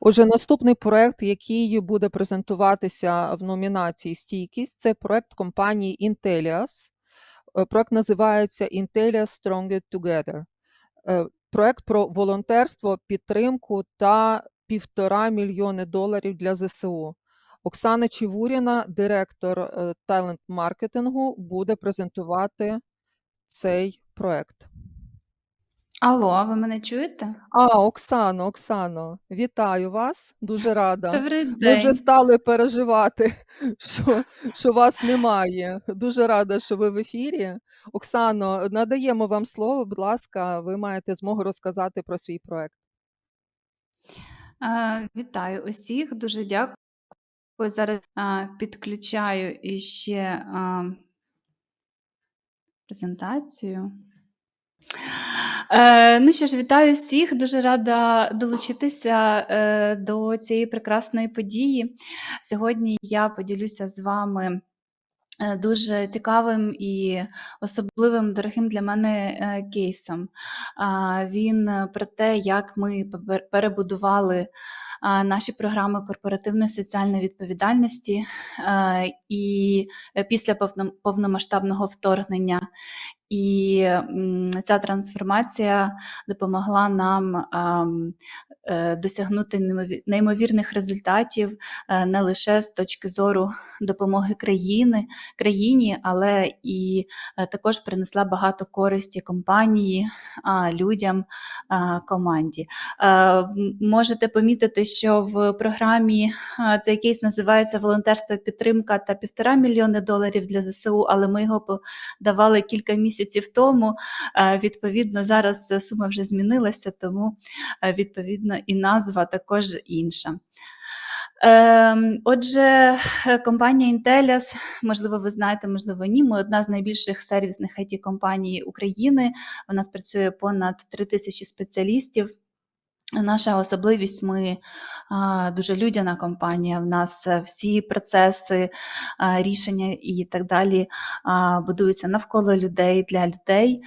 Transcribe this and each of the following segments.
Отже, наступний проект, який буде презентуватися в номінації "Стійкість", це проект компанії Intellias. Е, проект називається "Intellias Stronger Together". Е, проект про волонтерство, підтримку та 1,5 мільйони доларів для ЗСУ. Оксана Чевуріна, директор, е, талент-маркетингу, буде презентувати цей проект. Алло, ви мене чуєте? А, Оксано, Оксано, вітаю вас. Дуже рада. Добрий Ми вже день. стали переживати, що що вас немає. Дуже рада, що ви в ефірі. Оксано, надаємо вам слово. Будь ласка, ви маєте змогу розказати про свій проект. Е, Вітаю усіх, дуже дякую. Зараз е, підключаю іще е, презентацію. Е, Ну що ж, вітаю всіх. Дуже рада долучитися е, до цієї прекрасної події. Сьогодні я поділюся з вами е, дуже цікавим і особливим, дорогим для мене е, кейсом. Він про те, як ми перебудували наші програми корпоративної соціальної відповідальності е, і після повномасштабного вторгнення. І ця трансформація допомогла нам е, досягнути неймовірних результатів е, не лише з точки зору допомоги країни, країні, але і е, також принесла багато користі компанії, людям, команді. Можете помітити, що в програмі цей кейс називається Волонтерство підтримка та півтора мільйони доларів для ЗСУ, але ми його давали кілька місяців тому. Е, Відповідно, зараз е, сума вже змінилася, тому е, відповідно і назва також інша. Ем, Отже, компанія Intellias, можливо, ви знаєте, можливо, ні. Ми одна з найбільших сервісних it компаній України. У нас працює понад 3 тисячі спеціалістів. Наша особливість ми дуже людяна компанія. В нас е, всі процеси, рішення і так далі будуються навколо людей для людей.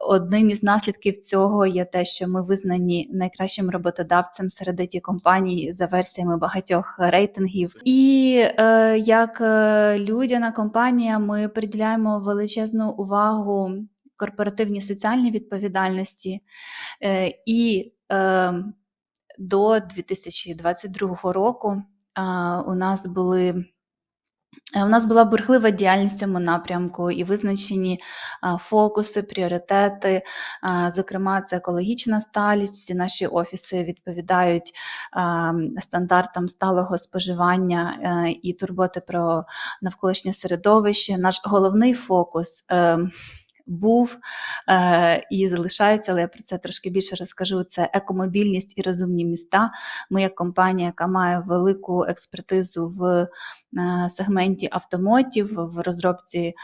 Одним із наслідків цього є те, що ми визнані найкращим роботодавцем серед it компаній за версіями багатьох рейтингів. І е, як е, людяна компанія, ми приділяємо величезну увагу корпоративній соціальній відповідальності. Е, І е, до 2022 року у нас були. е, У нас була бурхлива діяльність в цьому напрямку і визначені фокуси, пріоритети. Зокрема, це екологічна сталість. Всі наші офіси відповідають стандартам сталого споживання і турботи про навколишнє середовище. Наш головний фокус. Був е, і залишається, але я про це трошки більше розкажу. Це екомобільність і розумні міста. Ми, як компанія, яка має велику експертизу в е, сегменті автомотів, в розробці е,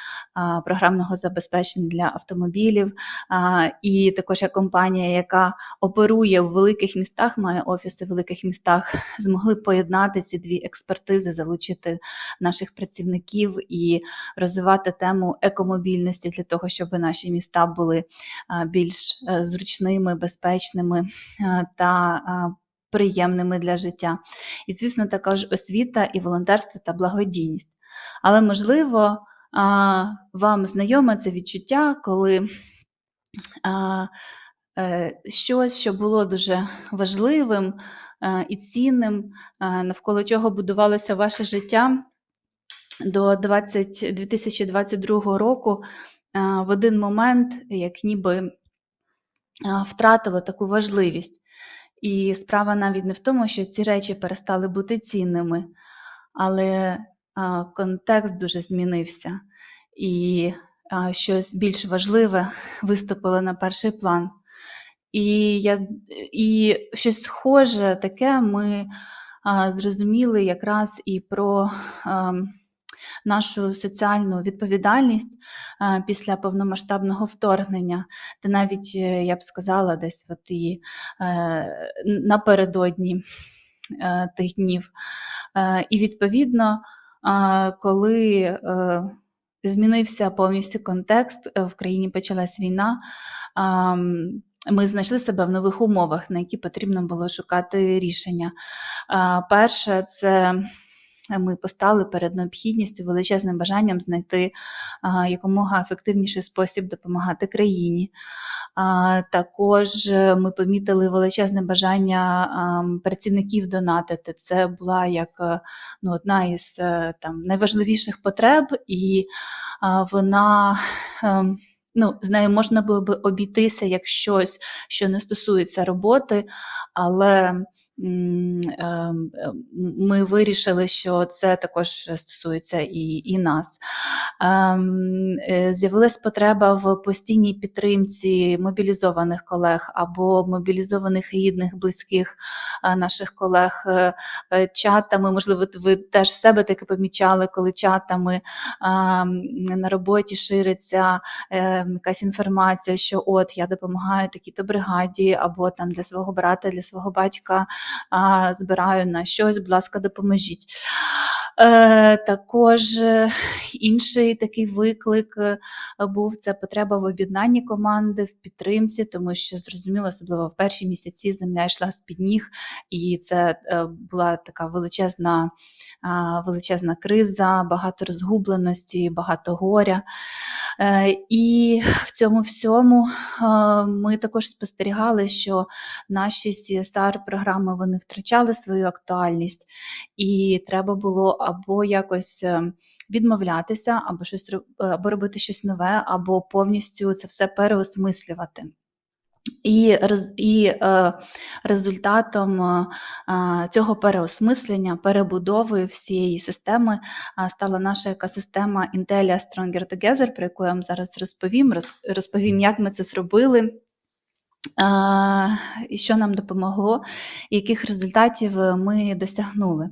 програмного забезпечення для автомобілів, е, і також як компанія, яка оперує в великих містах, має офіси в великих містах, змогли поєднати ці дві експертизи, залучити наших працівників і розвивати тему екомобільності для того, щоб наші міста були більш е, зручними, безпечними е, та приємними для життя. І, звісно, також освіта і волонтерство та благодійність. Але, можливо, вам знайоме це відчуття, коли е, щось, що було дуже важливим і цінним, навколо чого будувалося ваше життя до 20, 2022 року в один момент, як ніби е, втратило таку важливість. І справа навіть не в тому, що ці речі перестали бути цінними, але контекст дуже змінився, і щось більш важливе виступило на перший план. І, я, і щось схоже таке ми а, зрозуміли якраз і про. А, нашу соціальну відповідальність е, після повномасштабного вторгнення, та навіть е, я б сказала, десь от і е, напередодні тих днів. І відповідно, коли змінився повністю контекст, в країні почалась війна. ем, ми знайшли себе в нових умовах, на які потрібно було шукати рішення. Перше, це ми постали перед необхідністю, величезним бажанням знайти якомога ефективніший спосіб допомагати країні. Також е, ми помітили величезне бажання працівників донатити. Це була як е, ну, одна із е, там, найважливіших потреб, і вона. Ну, з нею можна було би обійтися як щось, що не стосується роботи, але ми вирішили, що це також стосується і, і нас. Ем, е, З'явилась потреба в постійній підтримці мобілізованих колег або мобілізованих рідних, близьких е, наших колег е, чатами. Можливо, ви теж в себе таке помічали, коли чатами ем, на роботі шириться якась інформація, що от я допомагаю такій-то бригаді, або там для свого брата, для свого батька збираю на щось, будь ласка, допоможіть. Е, також е, інший такий виклик е, був це потреба в об'єднанні команди, в підтримці, тому що зрозуміло, особливо в перші місяці земля йшла з-під ніг, і це була така величезна, величезна криза, багато розгубленості, багато горя. І в цьому всьому ми також спостерігали, що наші CSR-програми вони втрачали свою актуальність, і треба було або якось е, відмовлятися, або щось е, або робити щось нове, або повністю це все переосмислювати. І, і е, результатом е, е, цього переосмислення, перебудови всієї системи е, стала наша екосистема Intelia Stronger Together, про яку я вам зараз розповім. Роз, розповім, як ми це зробили. е, І що нам допомогло, і яких результатів е, ми досягнули.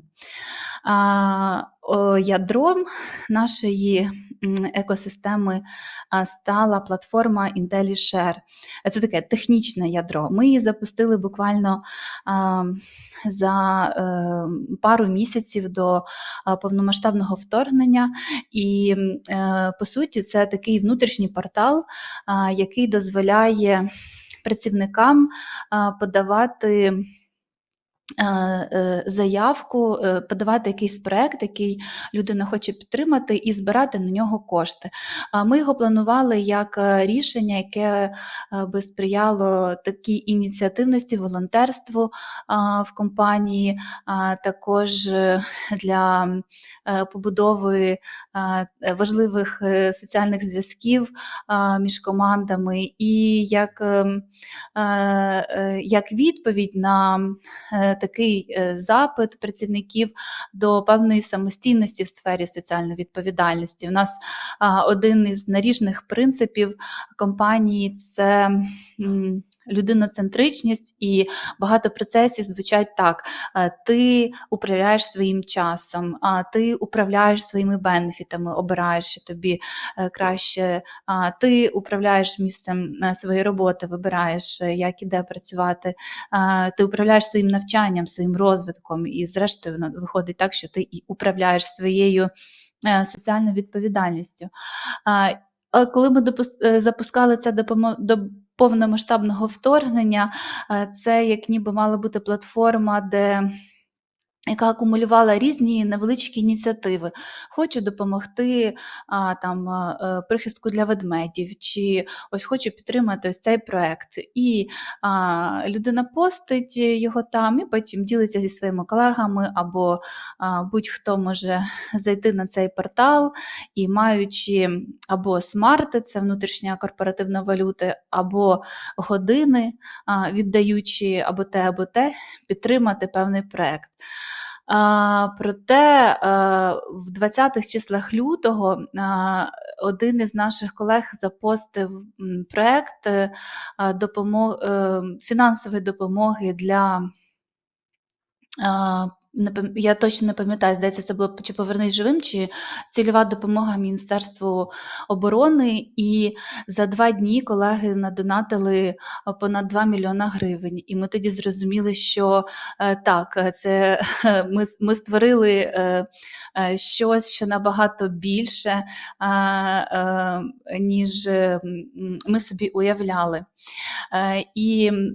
Ядром нашої екосистеми стала платформа IntelliShare. Це таке технічне ядро. Ми її запустили буквально за е, пару місяців до повномасштабного вторгнення. І е, по суті, це такий внутрішній портал, який дозволяє працівникам подавати. Е, е, Заявку, е, подавати якийсь проект, який людина хоче підтримати, і збирати на нього кошти. Ми його планували як рішення, яке би сприяло такій ініціативності, волонтерству в компанії, також для побудови важливих соціальних зв'язків між командами, і як, ем, як відповідь на такий е, запит працівників до певної самостійності в сфері соціальної відповідальності. У нас один із наріжних принципів компанії це людиноцентричність, і багато процесів звучать так: е, ти управляєш своїм часом, ти управляєш своїми бенефітами, обираєш, що тобі е, краще, ти управляєш місцем своєї роботи, вибираєш, як і де працювати, ти управляєш своїм навчанням, своїм розвитком, і зрештою виходить так, що ти і управляєш своєю е, соціальною відповідальністю. А Коли ми е, запускали це до повномасштабного вторгнення, е, це як ніби мала бути платформа, де яка акумулювала різні невеличкі ініціативи. Хочу допомогти а, там, а, е, прихистку для ведмедів, чи ось хочу підтримати ось цей проект. І а, людина постить його там, і потім ділиться зі своїми колегами, або будь-хто може зайти на цей портал і маючи або смарти, це внутрішня корпоративна валюта, або години, а, віддаючи або те, або те, підтримати певний проект. Проте е, в 20-х числах лютого а, один із наших колег запостив проект е, е, фінансової допомоги для я точно не пам'ятаю, здається, це було чи "Повернись живим", чи цільова допомога Міністерству оборони. І за 2 дні колеги надонатили, понад 2 мільйона гривень. І ми тоді зрозуміли, що, е, так, е, це ми ми створили, е, е, щось, що набагато більше, е, ніж, ми собі уявляли. Е, і, е,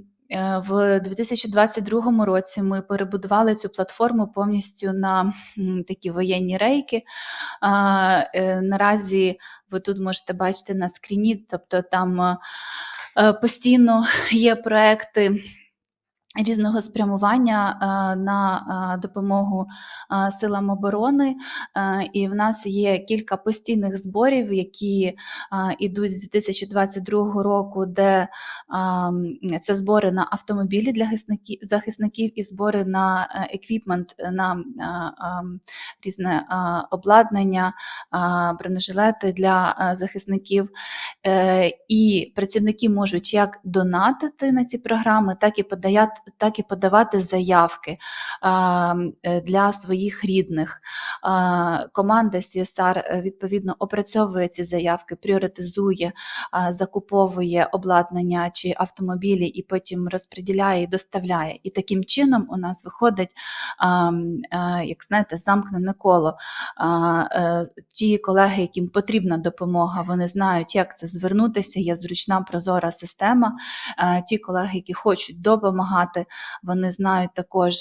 в 2022 році ми перебудували цю платформу повністю на, такі воєнні рейки. Е, наразі ви тут можете бачити на скріні, тобто там, е, постійно є проекти різного спрямування, е, на, допомогу, силам оборони. Е, і в нас є кілька постійних зборів, які, а, ідуть з 2022 року, де, це збори на автомобілі для захисників і збори на, е, еквіпмент, на, різне, обладнання, бронежилети для, захисників. Е, і працівники можуть як донатити на ці програми, так і подаят так і подавати заявки, е, для своїх рідних. Команда CSR, е, відповідно, опрацьовує ці заявки, пріоритизує, закуповує обладнання чи автомобілі і потім розподіляє і доставляє. І таким чином у нас виходить, а, як знаєте, замкнене коло. Е, ті колеги, яким потрібна допомога, вони знають, як це звернутися, є зручна прозора система. Е, ті колеги, які хочуть допомагати, вони знають також,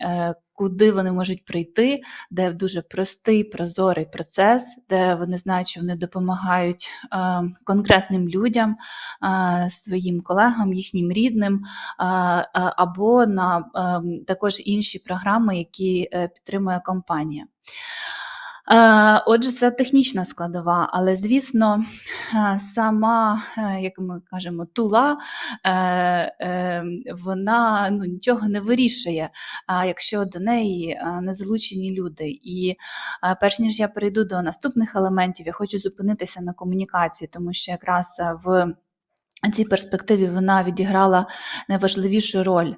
е, куди вони можуть прийти, де дуже простий, прозорий процес, де вони знають, що вони допомагають, е, конкретним людям, е, своїм колегам, їхнім рідним, а, або на, ем, також інші програми, які, е, підтримує компанія. Е, отже, це технічна складова, але, звісно, е, сама, е, як ми кажемо, тула, вона, ну, нічого не вирішує, якщо до неї, не залучені люди. І, перш ніж я перейду до наступних елементів, я хочу зупинитися на комунікації, тому що якраз, в цій перспективі вона відіграла найважливішу роль. Е,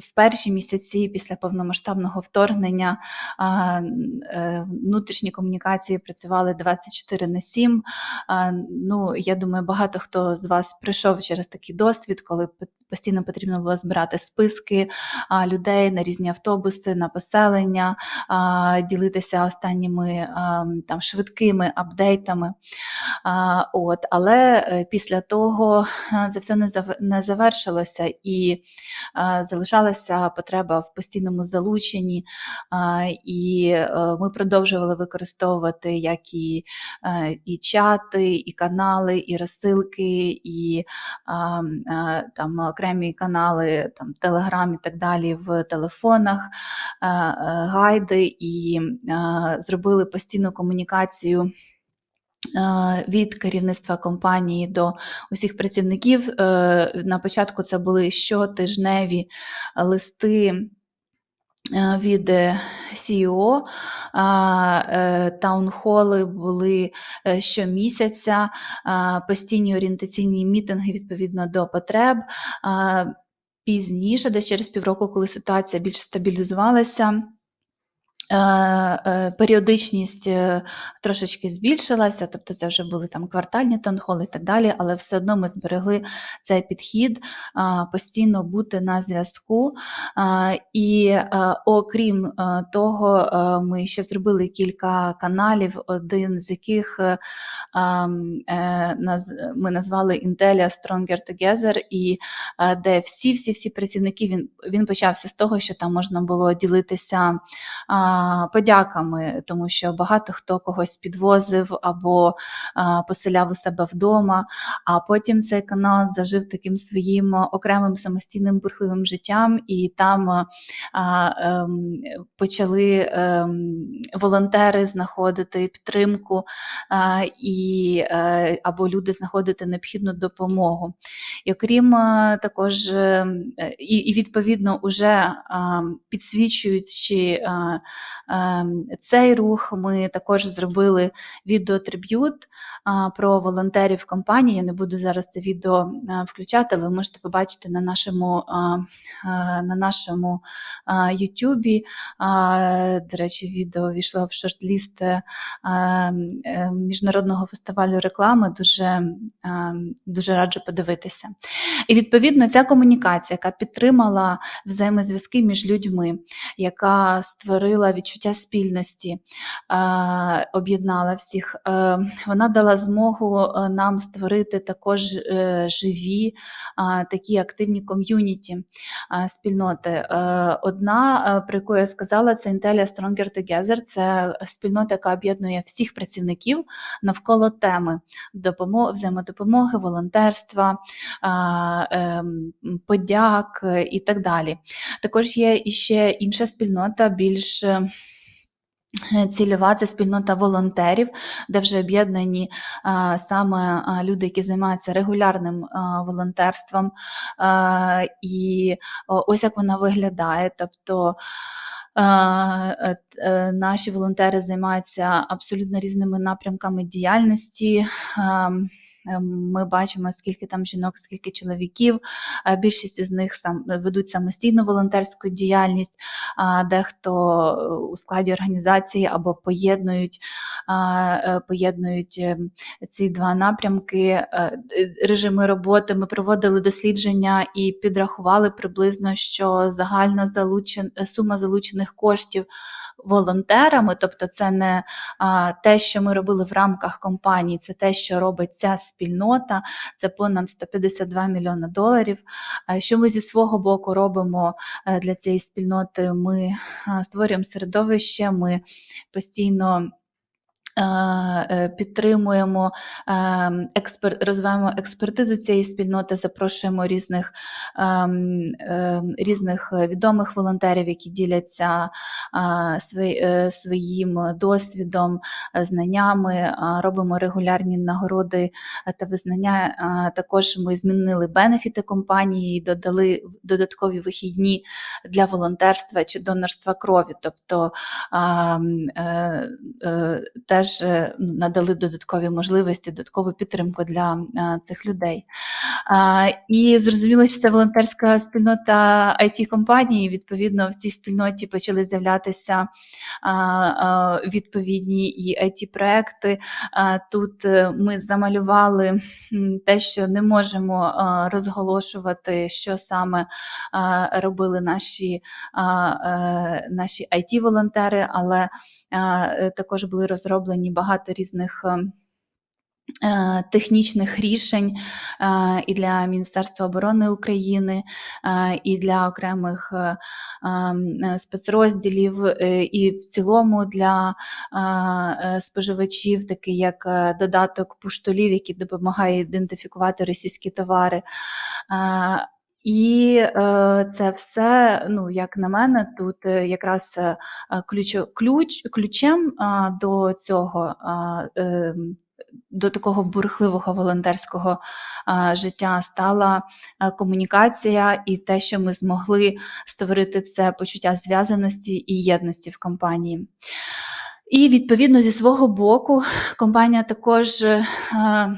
в перші місяці після повномасштабного вторгнення, е, внутрішні комунікації працювали 24/7. А, ну, я думаю, багато хто з вас прийшов через такий досвід, коли постійно потрібно було збирати списки, людей на різні автобуси, на поселення, ділитися останніми, ам, там швидкими апдейтами. От, але, е, після того, це все не завершилося і, залишалася потреба в постійному залученні. І, е, ми продовжували використовувати як і, е, і чати, і канали, і розсилки, і, там окремі канали, там Телеграм і так далі в телефонах, е, е, гайди і, зробили постійну комунікацію е, від керівництва компанії до усіх працівників. Е, на початку це були щотижневі листи, е, від, е, CEO, е, таунхоли були, е, щомісяця, постійні орієнтаційні мітинги відповідно до потреб. Пізніше, десь через півроку, коли ситуація більш стабілізувалася, е, е, періодичність, е, трошечки збільшилася, тобто це вже були там квартальні таунхоли і так далі, але все одно ми зберегли цей підхід, постійно бути на зв'язку. І, е, окрім, е, того, е, ми ще зробили кілька каналів, один з яких, е, е, наз ми назвали "Intelia Stronger Together", і, е, де всі-всі-всі працівники, він він почався з того, що там можна було ділитися, подяками, тому що багато хто когось підвозив або, поселяв у себе вдома, а потім цей канал зажив таким своїм окремим самостійним бурхливим життям, і там, ем, почали, ем, волонтери знаходити підтримку, і, е, або люди знаходити необхідну допомогу. І окрім, також, ем, і і відповідно уже, підсвічуючи, цей рух. Ми також зробили відеотриб'ют про волонтерів компанії. Я не буду зараз це відео включати, але ви можете побачити на нашому, а, на нашому Ютубі. До речі, відео війшло в шорт-ліст е, е, міжнародного фестивалю реклами. Дуже, е, дуже раджу подивитися. І відповідно ця комунікація, яка підтримала взаємозв'язки між людьми, яка створила відчуття спільності, е, об'єднала всіх, е, вона дала змогу е, нам створити також живі такі активні ком'юніті спільноти. Одна, про яку я сказала, це Intelia Stronger Together. Це спільнота, яка об'єднує всіх працівників навколо теми допомоги, взаємодопомоги, волонтерства, подяк і так далі. Також є іще інша спільнота, більш Цільова це спільнота волонтерів, де вже об'єднані а, саме а, люди, які займаються регулярним волонтерством. І ось як вона виглядає. Тобто е, е, наші волонтери займаються абсолютно різними напрямками діяльності. Е, Ми бачимо, скільки там жінок, скільки чоловіків. Е, Більшість із них сам ведуть самостійну волонтерську діяльність, дехто е, у складі організації або поєднують, поєднують ці два напрямки, режими роботи. Ми проводили дослідження і підрахували приблизно, що загальна залучен, сума залучених коштів волонтерами, тобто це не а, те, що ми робили в рамках компанії, це те, що робить ця спільнота, це понад 152 мільйони доларів. Що ми зі свого боку робимо е, для цієї спільноти? Ми створюємо середовище, ми постійно. Е, е, Підтримуємо, експер, розвиваємо експертизу цієї спільноти, запрошуємо різних, ем, різних е, відомих волонтерів, які діляться е, своїм досвідом, е, знаннями, робимо регулярні нагороди е, та визнання. Також ми змінили бенефіти компанії, додали додаткові вихідні для волонтерства чи донорства крові. Тобто а, м, е, е, теж е, надали додаткові можливості, додаткову підтримку для е, цих людей. І зрозуміло, що це волонтерська спільнота it компанії Відповідно, в цій спільноті почали з'являтися відповідні і it проекти Тут е, ми замалювали те, що не можемо розголошувати, що саме робили наші, наші it волонтери але також були розроблені багато різних. ем, е, Технічних рішень е, і для Міністерства оборони України, е, і для окремих е, ем, е, спецрозділів, е, і в цілому для е, е, споживачів, такий як е, додаток пуштолів, який допомагає ідентифікувати російські товари. Е, І е, це все, ну як на мене, тут е, якраз е, ключо- ключ, ключем е, до цього. е, до такого бурхливого волонтерського а, життя стала а, комунікація і те, що ми змогли створити це почуття зв'язаності і єдності в компанії. І відповідно зі свого боку компанія також. е, е,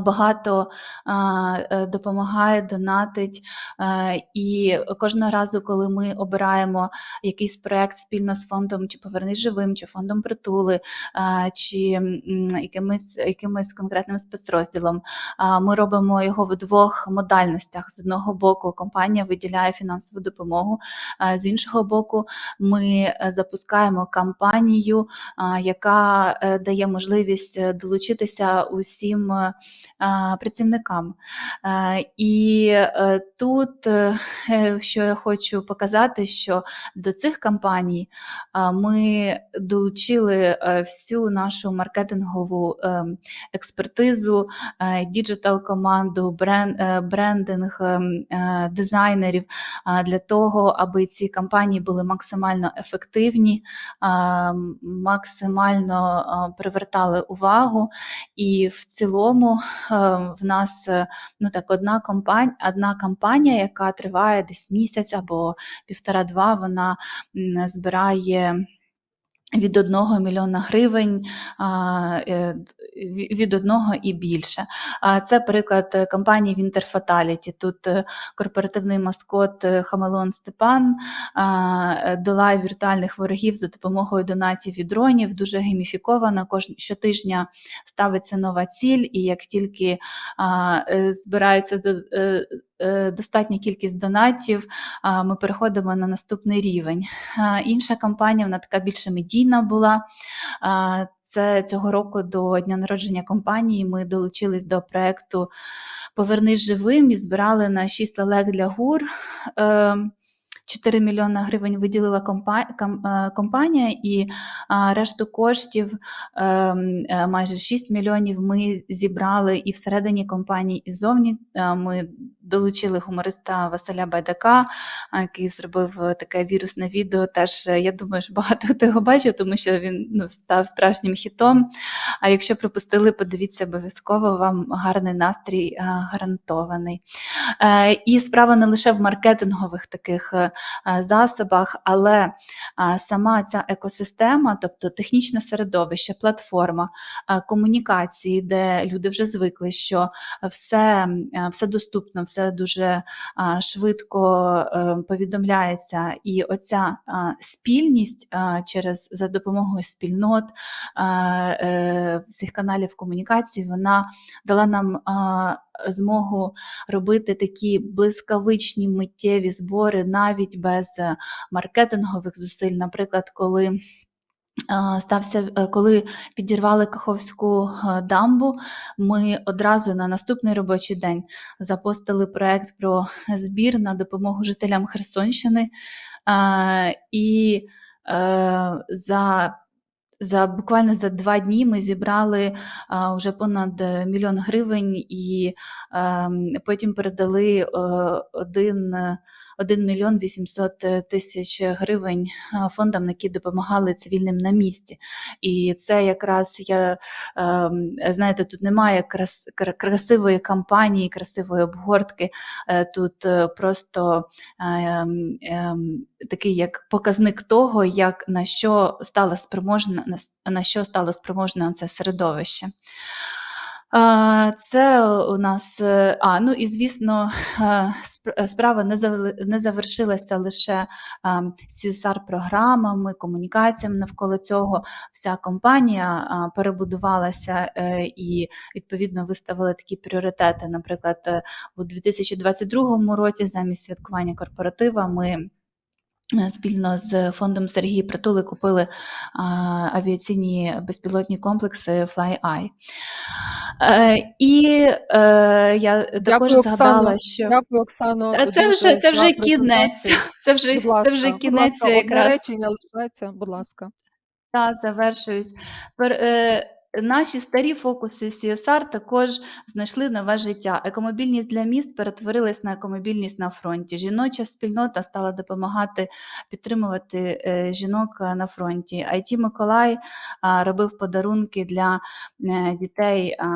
Багато е, допомагає, донатить. е, І кожного разу, коли ми обираємо якийсь проект спільно з фондом чи Повернись живим, чи фондом притули, чи якимось, якимось конкретним спецрозділом, ми робимо його в двох модальностях. З одного боку, компанія виділяє фінансову допомогу, з іншого боку, ми е, запускаємо кампанію, яка е, дає можливість е, долучитися усім е, працівникам. Е, І е, тут, е, що я хочу показати, що до цих кампаній ми долучили всю нашу маркетингову ем, експертизу, діджитал команду, брендинг, ем, дизайнерів для того, аби ці кампанії були максимально ефективні, максимально привертали увагу. І в цілому е, в нас е, ну так одна компанія, одна кампанія, яка триває десь місяць або півтора-два, вона збирає. Від 1 мільйона гривень е, від одного і більше. А Це приклад е, компанії Winter Fatality. Тут е, корпоративний маскот Хамелеон Степан долає віртуальних ворогів за допомогою донатів і дронів. Дуже гейміфікована. Щотижня ставиться нова ціль, і як тільки а, е, достатня кількість донатів, ми переходимо на наступний рівень. Інша кампанія, вона така більше медійна була. Це цього року до дня народження компанії. Ми долучились до проекту Повернись живим і збирали на 6 лелек для гур. Ем, 4 мільйони гривень виділила компанія, і решту коштів, е, майже 6 мільйонів, ми зібрали і всередині компанії, і зовні. Е, Ми долучили гумориста Василя Байдака, який зробив е, таке вірусне відео. Теж е, я думаю, що багато хто його бачив, тому що він ну, став справжнім хітом. А якщо пропустили, подивіться обов'язково, вам гарний настрій гарантований. І справа не лише в маркетингових таких засобах, але е, сама ця екосистема, тобто технічне середовище, платформа, е, комунікації, де люди вже звикли, що все, е, все доступно, все дуже е, швидко е, повідомляється. І оця е, спільність е, через за допомогою спільнот е, е, всіх каналів комунікації, вона дала нам е, змогу робити такі блискавичні миттєві збори навіть без е, маркетингових зусиль. Наприклад, коли стався, е, коли підірвали Каховську е, дамбу, ми одразу на наступний робочий день запостили проект про збір на допомогу жителям Херсонщини. І е, за за буквально за два дні ми зібрали а, вже понад е, мільйон гривень і а, потім передали а, один, е, 1 мільйон 800 тисяч гривень а, фондам, які допомагали цивільним на місці. І це якраз я ем, знаєте, тут немає крас, красивої кампанії, красивої обгортки. Е, Тут е, просто ем, ем, такий як показник того, як на що стало спроможна на що стало спроможне це середовище. Це у нас, е, а, ну і звісно, е, е, справа не завершилася лише csr програмами комунікаціями навколо цього. Вся компанія перебудувалася і відповідно виставила такі пріоритети. Наприклад, у 2022 році замість святкування корпоратива ми спільно з фондом Сергії Притули купили авіаційні безпілотні комплекси FlyEye. Е, і е, я також Дякую, згадала, що Дякую, Оксано. Та це вже це вже кінець. Це вже це вже кінець якраз. речення лишається, будь ласка. Та завершуюсь. Пер, е, наші старі фокуси CSR також знайшли нове життя. Екомобільність для міст перетворилась на екомобільність на фронті. Жіноча спільнота стала допомагати підтримувати е, жінок е, на фронті. IT Миколай робив подарунки для е, дітей е,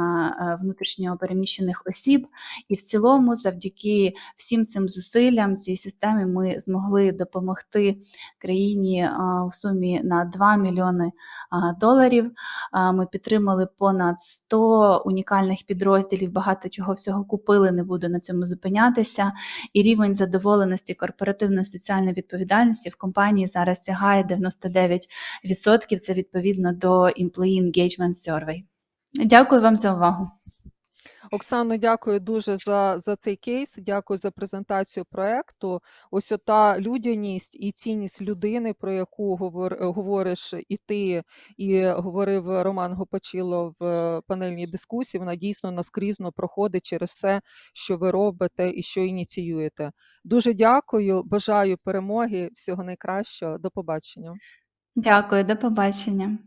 внутрішньо переміщених осіб. І в цілому, завдяки всім цим зусиллям, цій системі, ми змогли допомогти країні в сумі на 2 мільйони доларів. Ми підтримали понад 100 унікальних підрозділів, багато чого всього купили, не буду на цьому зупинятися. І рівень задоволеності корпоративної соціальної відповідальності в компанії зараз сягає 99%. Це відповідно до Employee Engagement Survey. Дякую вам за увагу. Оксано, дякую дуже за, за цей кейс. Дякую за презентацію проекту. Ось ота людяність і цінність людини, про яку говор, говориш і ти, і говорив Роман Гопачило в панельній дискусії. Вона дійсно наскрізно проходить через все, що ви робите і що ініціюєте. Дуже дякую. Бажаю перемоги, всього найкращого. До побачення. Дякую, до побачення.